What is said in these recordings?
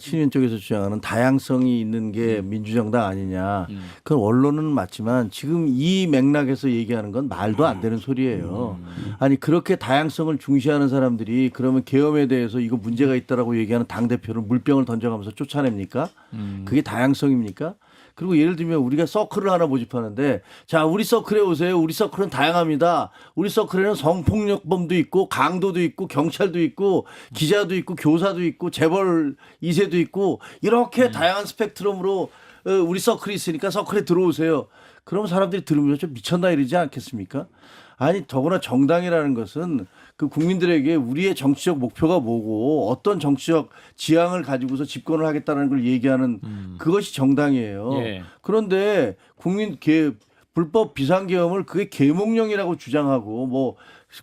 친윤 쪽에서 주장하는 다양성이 있는 게 민주정당 아니냐. 음. 그 언론은 맞지만 지금 이 맥락에서 얘기하는 건 말도 안 되는 소리예요. 아니 그렇게 다양성을 중시하는 사람들이 그러면 계엄에 대해서 이거 문제가 있다라고 얘기하는 당 대표를 물병을 던져가면서 쫓아냅니까? 그게 다양성입니까? 그리고 예를 들면 우리가 서클을 하나 모집하는데 자 우리 서클에 오세요. 우리 서클은 다양합니다. 우리 서클에는 성폭력범도 있고 강도도 있고 경찰도 있고 기자도 있고 교사도 있고 재벌 이세 도 있고 이렇게 다양한 스펙트럼으로 어, 우리 서클이 있으니까 서클에 들어오세요. 그럼 사람들이 들으면서 좀 미쳤나 이러지 않겠습니까? 아니 더구나 정당이라는 것은 그 국민들에게 우리의 정치적 목표가 뭐고 어떤 정치적 지향을 가지고서 집권을 하겠다는 걸 얘기하는 그것이 정당이에요. 예. 그런데 국민 개 불법 비상계엄을 그게 계몽령이라고 주장하고 뭐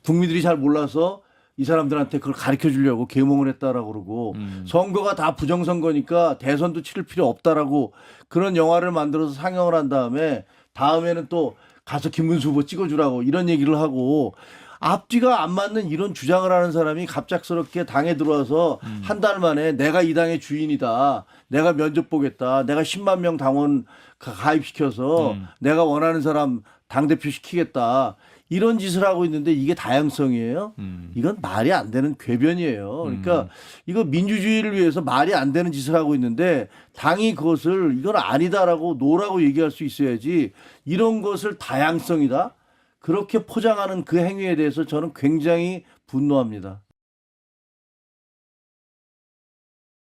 국민들이 잘 몰라서 이 사람들한테 그걸 가르쳐 주려고 계몽을 했다라고 그러고 선거가 다 부정선거니까 대선도 치를 필요 없다라고 그런 영화를 만들어서 상영을 한 다음에 다음에는 또 가서 김문수 후보 찍어주라고 이런 얘기를 하고 앞뒤가 안 맞는 이런 주장을 하는 사람이 갑작스럽게 당에 들어와서 한달 만에 내가 이 당의 주인이다. 내가 면접 보겠다. 내가 10만 명 당원 가- 가입시켜서 내가 원하는 사람 당대표 시키겠다. 이런 짓을 하고 있는데 이게 다양성이에요? 이건 말이 안 되는 궤변이에요. 그러니까 이거 민주주의를 위해서 말이 안 되는 짓을 하고 있는데 당이 그것을 이건 아니다라고 노라고 얘기할 수 있어야지 이런 것을 다양성이다? 그렇게 포장하는 그 행위에 대해서 저는 굉장히 분노합니다.